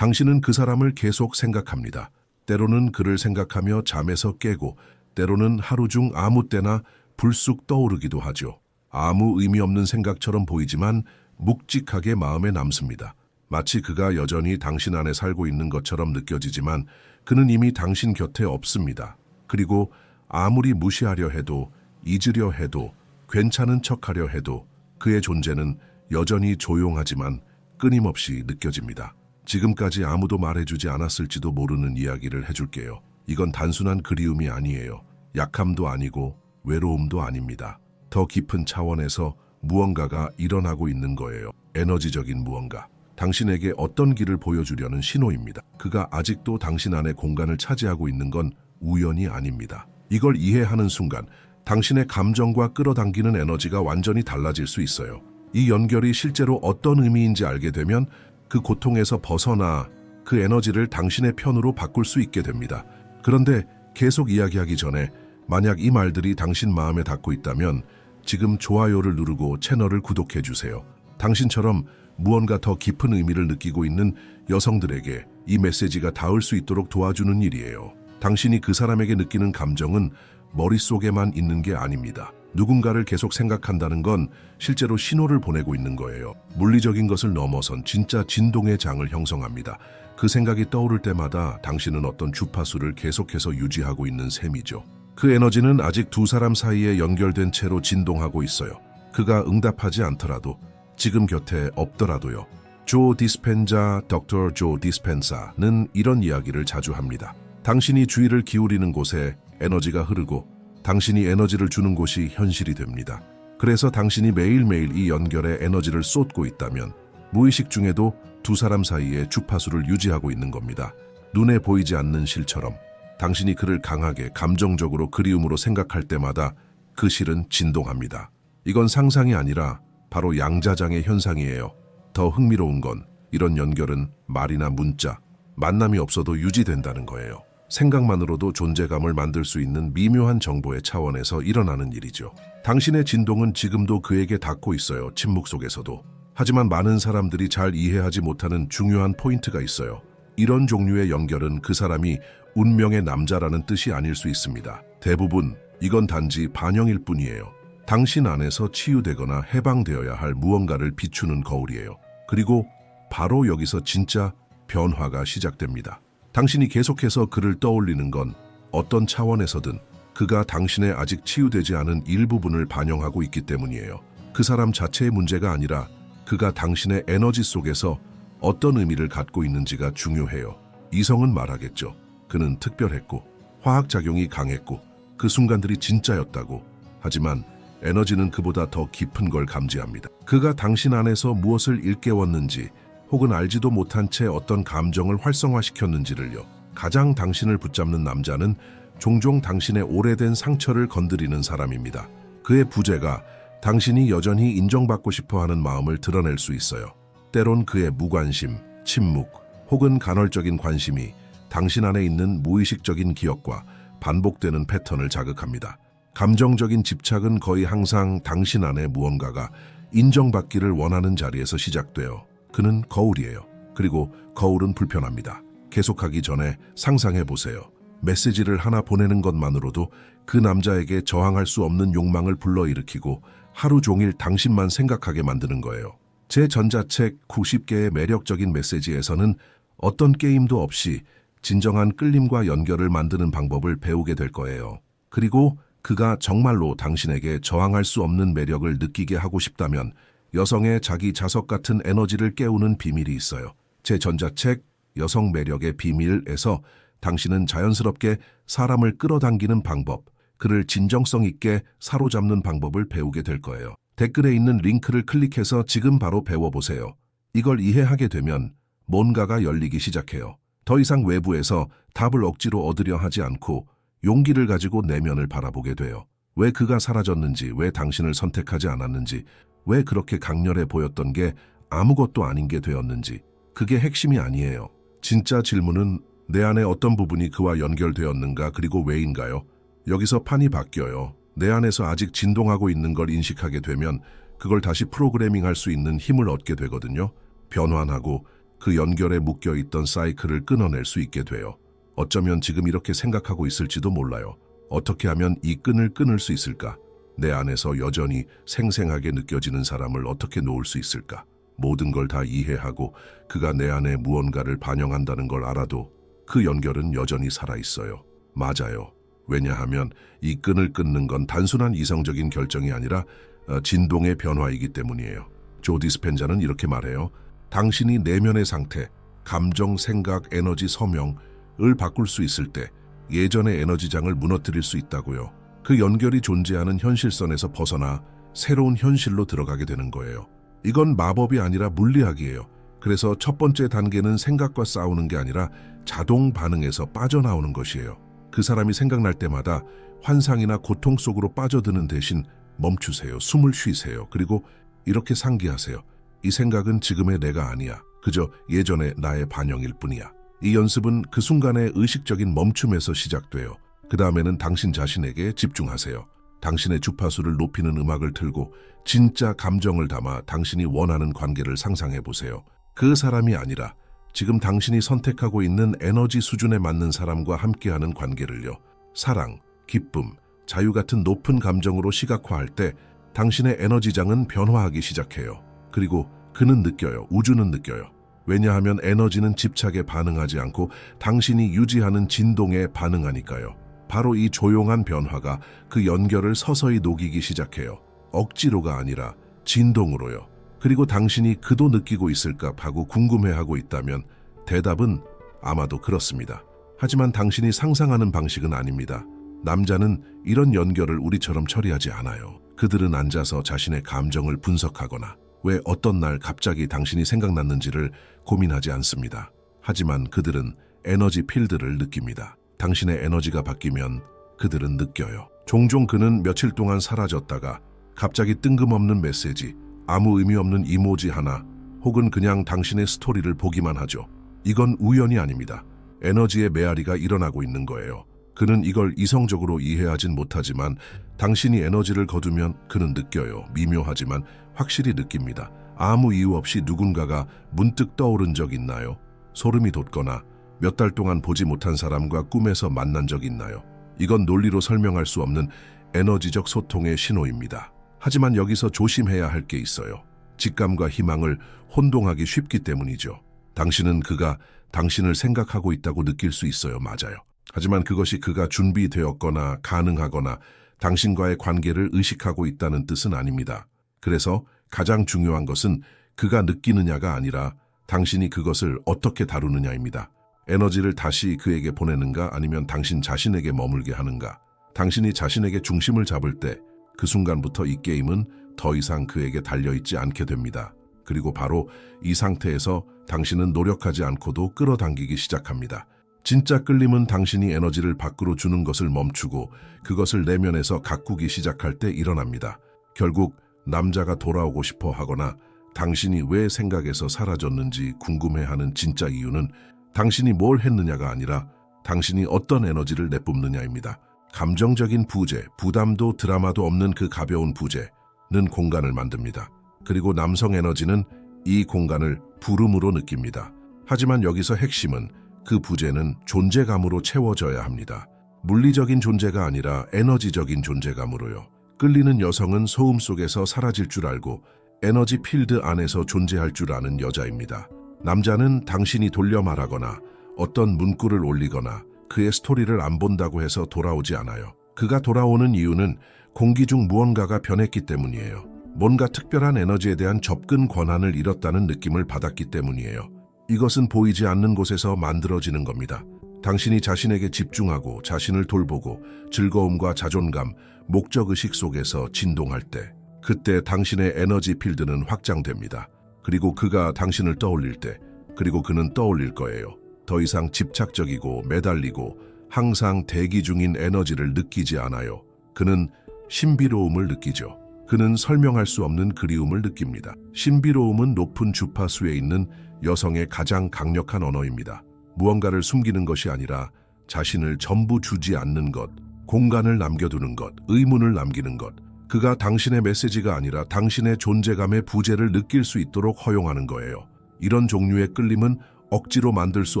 당신은 그 사람을 계속 생각합니다. 때로는 그를 생각하며 잠에서 깨고 때로는 하루 중 아무 때나 불쑥 떠오르기도 하죠. 아무 의미 없는 생각처럼 보이지만 묵직하게 마음에 남습니다. 마치 그가 여전히 당신 안에 살고 있는 것처럼 느껴지지만 그는 이미 당신 곁에 없습니다. 그리고 아무리 무시하려 해도 잊으려 해도 괜찮은 척하려 해도 그의 존재는 여전히 조용하지만 끊임없이 느껴집니다. 지금까지 아무도 말해주지 않았을지도 모르는 이야기를 해줄게요. 이건 단순한 그리움이 아니에요. 약함도 아니고 외로움도 아닙니다. 더 깊은 차원에서 무언가가 일어나고 있는 거예요. 에너지적인 무언가. 당신에게 어떤 길을 보여주려는 신호입니다. 그가 아직도 당신 안에 공간을 차지하고 있는 건 우연이 아닙니다. 이걸 이해하는 순간 당신의 감정과 끌어당기는 에너지가 완전히 달라질 수 있어요. 이 연결이 실제로 어떤 의미인지 알게 되면 그 고통에서 벗어나 그 에너지를 당신의 편으로 바꿀 수 있게 됩니다. 그런데 계속 이야기하기 전에 만약 이 말들이 당신 마음에 닿고 있다면 지금 좋아요를 누르고 채널을 구독해 주세요. 당신처럼 무언가 더 깊은 의미를 느끼고 있는 여성들에게 이 메시지가 닿을 수 있도록 도와주는 일이에요. 당신이 그 사람에게 느끼는 감정은 머릿속에만 있는 게 아닙니다. 누군가를 계속 생각한다는 건 실제로 신호를 보내고 있는 거예요. 물리적인 것을 넘어선 진짜 진동의 장을 형성합니다. 그 생각이 떠오를 때마다 당신은 어떤 주파수를 계속해서 유지하고 있는 셈이죠. 그 에너지는 아직 두 사람 사이에 연결된 채로 진동하고 있어요. 그가 응답하지 않더라도 지금 곁에 없더라도요. 조 디스펜자, 덕터 조 디스펜사는 이런 이야기를 자주 합니다. 당신이 주의를 기울이는 곳에 에너지가 흐르고 당신이 에너지를 주는 곳이 현실이 됩니다. 그래서 당신이 매일매일 이 연결에 에너지를 쏟고 있다면 무의식 중에도 두 사람 사이에 주파수를 유지하고 있는 겁니다. 눈에 보이지 않는 실처럼 당신이 그를 강하게 감정적으로 그리움으로 생각할 때마다 그 실은 진동합니다. 이건 상상이 아니라 바로 양자장의 현상이에요. 더 흥미로운 건 이런 연결은 말이나 문자, 만남이 없어도 유지된다는 거예요. 생각만으로도 존재감을 만들 수 있는 미묘한 정보의 차원에서 일어나는 일이죠. 당신의 진동은 지금도 그에게 닿고 있어요. 침묵 속에서도. 하지만 많은 사람들이 잘 이해하지 못하는 중요한 포인트가 있어요. 이런 종류의 연결은 그 사람이 운명의 남자라는 뜻이 아닐 수 있습니다. 대부분 이건 단지 반영일 뿐이에요. 당신 안에서 치유되거나 해방되어야 할 무언가를 비추는 거울이에요. 그리고 바로 여기서 진짜 변화가 시작됩니다. 당신이 계속해서 그를 떠올리는 건 어떤 차원에서든 그가 당신의 아직 치유되지 않은 일부분을 반영하고 있기 때문이에요. 그 사람 자체의 문제가 아니라 그가 당신의 에너지 속에서 어떤 의미를 갖고 있는지가 중요해요. 이성은 말하겠죠. 그는 특별했고 화학작용이 강했고 그 순간들이 진짜였다고. 하지만 에너지는 그보다 더 깊은 걸 감지합니다. 그가 당신 안에서 무엇을 일깨웠는지 혹은 알지도 못한 채 어떤 감정을 활성화시켰는지를요. 가장 당신을 붙잡는 남자는 종종 당신의 오래된 상처를 건드리는 사람입니다. 그의 부재가 당신이 여전히 인정받고 싶어 하는 마음을 드러낼 수 있어요. 때론 그의 무관심, 침묵 혹은 간헐적인 관심이 당신 안에 있는 무의식적인 기억과 반복되는 패턴을 자극합니다. 감정적인 집착은 거의 항상 당신 안에 무언가가 인정받기를 원하는 자리에서 시작돼요. 그는 거울이에요. 그리고 거울은 불편합니다. 계속하기 전에 상상해 보세요. 메시지를 하나 보내는 것만으로도 그 남자에게 저항할 수 없는 욕망을 불러일으키고 하루 종일 당신만 생각하게 만드는 거예요. 제 전자책 90개의 매력적인 메시지에서는 어떤 게임도 없이 진정한 끌림과 연결을 만드는 방법을 배우게 될 거예요. 그리고 그가 정말로 당신에게 저항할 수 없는 매력을 느끼게 하고 싶다면 여성의 자기 자석 같은 에너지를 깨우는 비밀이 있어요. 제 전자책 여성 매력의 비밀에서 당신은 자연스럽게 사람을 끌어당기는 방법, 그를 진정성 있게 사로잡는 방법을 배우게 될 거예요. 댓글에 있는 링크를 클릭해서 지금 바로 배워보세요. 이걸 이해하게 되면 뭔가가 열리기 시작해요. 더 이상 외부에서 답을 억지로 얻으려 하지 않고 용기를 가지고 내면을 바라보게 돼요. 왜 그가 사라졌는지, 왜 당신을 선택하지 않았는지, 왜 그렇게 강렬해 보였던 게 아무것도 아닌 게 되었는지, 그게 핵심이 아니에요. 진짜 질문은 내 안에 어떤 부분이 그와 연결되었는가 그리고 왜인가요? 여기서 판이 바뀌어요. 내 안에서 아직 진동하고 있는 걸 인식하게 되면 그걸 다시 프로그래밍 할 수 있는 힘을 얻게 되거든요. 변환하고 그 연결에 묶여 있던 사이클을 끊어낼 수 있게 돼요. 어쩌면 지금 이렇게 생각하고 있을지도 몰라요. 어떻게 하면 이 끈을 끊을 수 있을까? 내 안에서 여전히 생생하게 느껴지는 사람을 어떻게 놓을 수 있을까? 모든 걸 다 이해하고 그가 내 안에 무언가를 반영한다는 걸 알아도 그 연결은 여전히 살아 있어요. 맞아요. 왜냐하면 이 끈을 끊는 건 단순한 이성적인 결정이 아니라 어, 진동의 변화이기 때문이에요. 조 디스펜자는 이렇게 말해요. 당신이 내면의 상태, 감정, 생각, 에너지, 서명을 바꿀 수 있을 때 예전의 에너지장을 무너뜨릴 수 있다고요. 그 연결이 존재하는 현실선에서 벗어나 새로운 현실로 들어가게 되는 거예요. 이건 마법이 아니라 물리학이에요. 그래서 첫 번째 단계는 생각과 싸우는 게 아니라 자동 반응에서 빠져나오는 것이에요. 그 사람이 생각날 때마다 환상이나 고통 속으로 빠져드는 대신 멈추세요. 숨을 쉬세요. 그리고 이렇게 상기하세요. 이 생각은 지금의 내가 아니야. 그저 예전의 나의 반영일 뿐이야. 이 연습은 그 순간의 의식적인 멈춤에서 시작돼요. 그 다음에는 당신 자신에게 집중하세요. 당신의 주파수를 높이는 음악을 틀고 진짜 감정을 담아 당신이 원하는 관계를 상상해 보세요. 그 사람이 아니라 지금 당신이 선택하고 있는 에너지 수준에 맞는 사람과 함께하는 관계를요. 사랑, 기쁨, 자유 같은 높은 감정으로 시각화할 때 당신의 에너지장은 변화하기 시작해요. 그리고 그는 느껴요. 우주는 느껴요. 왜냐하면 에너지는 집착에 반응하지 않고 당신이 유지하는 진동에 반응하니까요. 바로 이 조용한 변화가 그 연결을 서서히 녹이기 시작해요. 억지로가 아니라 진동으로요. 그리고 당신이 그도 느끼고 있을까 하고 궁금해하고 있다면 대답은 아마도 그렇습니다. 하지만 당신이 상상하는 방식은 아닙니다. 남자는 이런 연결을 우리처럼 처리하지 않아요. 그들은 앉아서 자신의 감정을 분석하거나 왜 어떤 날 갑자기 당신이 생각났는지를 고민하지 않습니다. 하지만 그들은 에너지 필드를 느낍니다. 당신의 에너지가 바뀌면 그들은 느껴요. 종종 그는 며칠 동안 사라졌다가 갑자기 뜬금없는 메시지, 아무 의미 없는 이모지 하나, 혹은 그냥 당신의 스토리를 보기만 하죠. 이건 우연이 아닙니다. 에너지의 메아리가 일어나고 있는 거예요. 그는 이걸 이성적으로 이해하진 못하지만 당신이 에너지를 거두면 그는 느껴요. 미묘하지만 확실히 느낍니다. 아무 이유 없이 누군가가 문득 떠오른 적 있나요? 소름이 돋거나 몇 달 동안 보지 못한 사람과 꿈에서 만난 적 있나요? 이건 논리로 설명할 수 없는 에너지적 소통의 신호입니다. 하지만 여기서 조심해야 할 게 있어요. 직감과 희망을 혼동하기 쉽기 때문이죠. 당신은 그가 당신을 생각하고 있다고 느낄 수 있어요. 맞아요. 하지만 그것이 그가 준비되었거나 가능하거나 당신과의 관계를 의식하고 있다는 뜻은 아닙니다. 그래서 가장 중요한 것은 그가 느끼느냐가 아니라 당신이 그것을 어떻게 다루느냐입니다. 에너지를 다시 그에게 보내는가 아니면 당신 자신에게 머물게 하는가. 당신이 자신에게 중심을 잡을 때 그 순간부터 이 게임은 더 이상 그에게 달려있지 않게 됩니다. 그리고 바로 이 상태에서 당신은 노력하지 않고도 끌어당기기 시작합니다. 진짜 끌림은 당신이 에너지를 밖으로 주는 것을 멈추고 그것을 내면에서 가꾸기 시작할 때 일어납니다. 결국 남자가 돌아오고 싶어 하거나 당신이 왜 생각에서 사라졌는지 궁금해하는 진짜 이유는 당신이 뭘 했느냐가 아니라 당신이 어떤 에너지를 내뿜느냐입니다. 감정적인 부재, 부담도 드라마도 없는 그 가벼운 부재는 공간을 만듭니다. 그리고 남성 에너지는 이 공간을 부름으로 느낍니다. 하지만 여기서 핵심은 그 부재는 존재감으로 채워져야 합니다. 물리적인 존재가 아니라 에너지적인 존재감으로요. 끌리는 여성은 소음 속에서 사라질 줄 알고 에너지 필드 안에서 존재할 줄 아는 여자입니다. 남자는 당신이 돌려 말하거나 어떤 문구를 올리거나 그의 스토리를 안 본다고 해서 돌아오지 않아요. 그가 돌아오는 이유는 공기 중 무언가가 변했기 때문이에요. 뭔가 특별한 에너지에 대한 접근 권한을 잃었다는 느낌을 받았기 때문이에요. 이것은 보이지 않는 곳에서 만들어지는 겁니다. 당신이 자신에게 집중하고 자신을 돌보고 즐거움과 자존감, 목적의식 속에서 진동할 때, 그때 당신의 에너지 필드는 확장됩니다. 그리고 그가 당신을 떠올릴 때, 그리고 그는 떠올릴 거예요. 더 이상 집착적이고 매달리고 항상 대기 중인 에너지를 느끼지 않아요. 그는 신비로움을 느끼죠. 그는 설명할 수 없는 그리움을 느낍니다. 신비로움은 높은 주파수에 있는 여성의 가장 강력한 언어입니다. 무언가를 숨기는 것이 아니라 자신을 전부 주지 않는 것, 공간을 남겨두는 것, 의문을 남기는 것. 그가 당신의 메시지가 아니라 당신의 존재감의 부재를 느낄 수 있도록 허용하는 거예요. 이런 종류의 끌림은 억지로 만들 수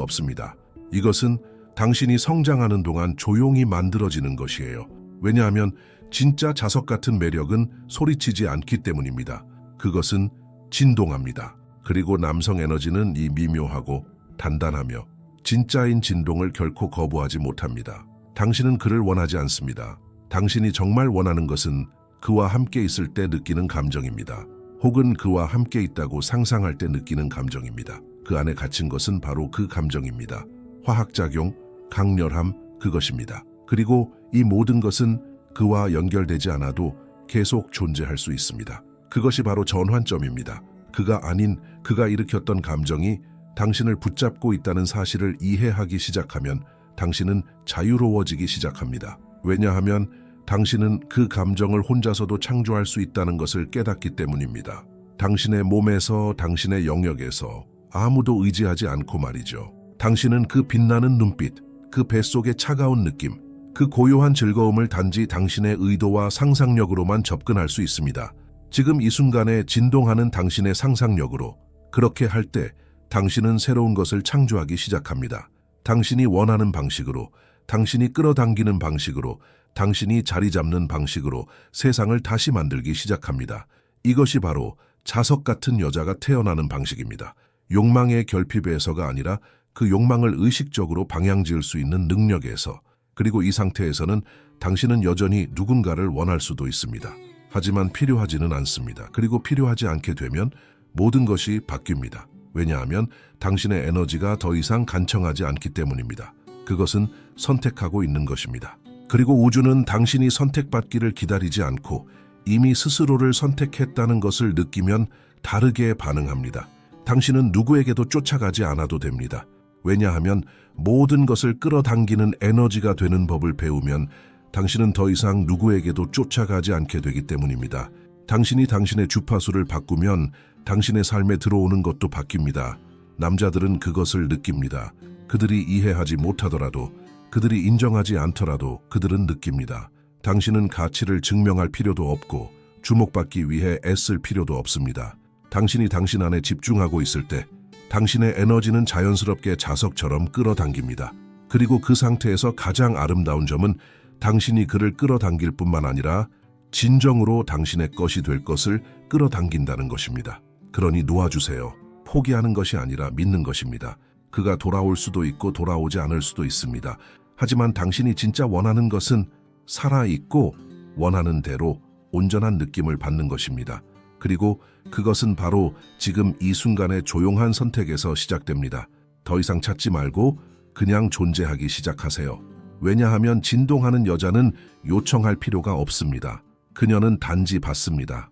없습니다. 이것은 당신이 성장하는 동안 조용히 만들어지는 것이에요. 왜냐하면 진짜 자석 같은 매력은 소리치지 않기 때문입니다. 그것은 진동합니다. 그리고 남성 에너지는 이 미묘하고 단단하며 진짜인 진동을 결코 거부하지 못합니다. 당신은 그를 원하지 않습니다. 당신이 정말 원하는 것은 그와 함께 있을 때 느끼는 감정입니다. 혹은 그와 함께 있다고 상상할 때 느끼는 감정입니다. 그 안에 갇힌 것은 바로 그 감정입니다. 화학작용, 강렬함, 그것입니다. 그리고 이 모든 것은 그와 연결되지 않아도 계속 존재할 수 있습니다. 그것이 바로 전환점입니다. 그가 아닌 그가 일으켰던 감정이 당신을 붙잡고 있다는 사실을 이해하기 시작하면 당신은 자유로워지기 시작합니다. 왜냐하면 당신은 그 감정을 혼자서도 창조할 수 있다는 것을 깨닫기 때문입니다. 당신의 몸에서 당신의 영역에서 아무도 의지하지 않고 말이죠. 당신은 그 빛나는 눈빛, 그 뱃속의 차가운 느낌, 그 고요한 즐거움을 단지 당신의 의도와 상상력으로만 접근할 수 있습니다. 지금 이 순간에 진동하는 당신의 상상력으로 그렇게 할 때 당신은 새로운 것을 창조하기 시작합니다. 당신이 원하는 방식으로, 당신이 끌어당기는 방식으로, 당신이 자리 잡는 방식으로 세상을 다시 만들기 시작합니다. 이것이 바로 자석 같은 여자가 태어나는 방식입니다. 욕망의 결핍에서가 아니라 그 욕망을 의식적으로 방향 지을 수 있는 능력에서 그리고 이 상태에서는 당신은 여전히 누군가를 원할 수도 있습니다. 하지만 필요하지는 않습니다. 그리고 필요하지 않게 되면 모든 것이 바뀝니다. 왜냐하면 당신의 에너지가 더 이상 간청하지 않기 때문입니다. 그것은 선택하고 있는 것입니다. 그리고 우주는 당신이 선택받기를 기다리지 않고 이미 스스로를 선택했다는 것을 느끼면 다르게 반응합니다. 당신은 누구에게도 쫓아가지 않아도 됩니다. 왜냐하면 모든 것을 끌어당기는 에너지가 되는 법을 배우면 당신은 더 이상 누구에게도 쫓아가지 않게 되기 때문입니다. 당신이 당신의 주파수를 바꾸면 당신의 삶에 들어오는 것도 바뀝니다. 남자들은 그것을 느낍니다. 그들이 이해하지 못하더라도 그들이 인정하지 않더라도 그들은 느낍니다. 당신은 가치를 증명할 필요도 없고 주목받기 위해 애쓸 필요도 없습니다. 당신이 당신 안에 집중하고 있을 때 당신의 에너지는 자연스럽게 자석처럼 끌어당깁니다. 그리고 그 상태에서 가장 아름다운 점은 당신이 그를 끌어당길 뿐만 아니라 진정으로 당신의 것이 될 것을 끌어당긴다는 것입니다. 그러니 놓아주세요. 포기하는 것이 아니라 믿는 것입니다. 그가 돌아올 수도 있고 돌아오지 않을 수도 있습니다. 하지만 당신이 진짜 원하는 것은 살아있고 원하는 대로 온전한 느낌을 받는 것입니다. 그리고 그것은 바로 지금 이 순간의 조용한 선택에서 시작됩니다. 더 이상 찾지 말고 그냥 존재하기 시작하세요. 왜냐하면 진동하는 여자는 요청할 필요가 없습니다. 그녀는 단지 받습니다.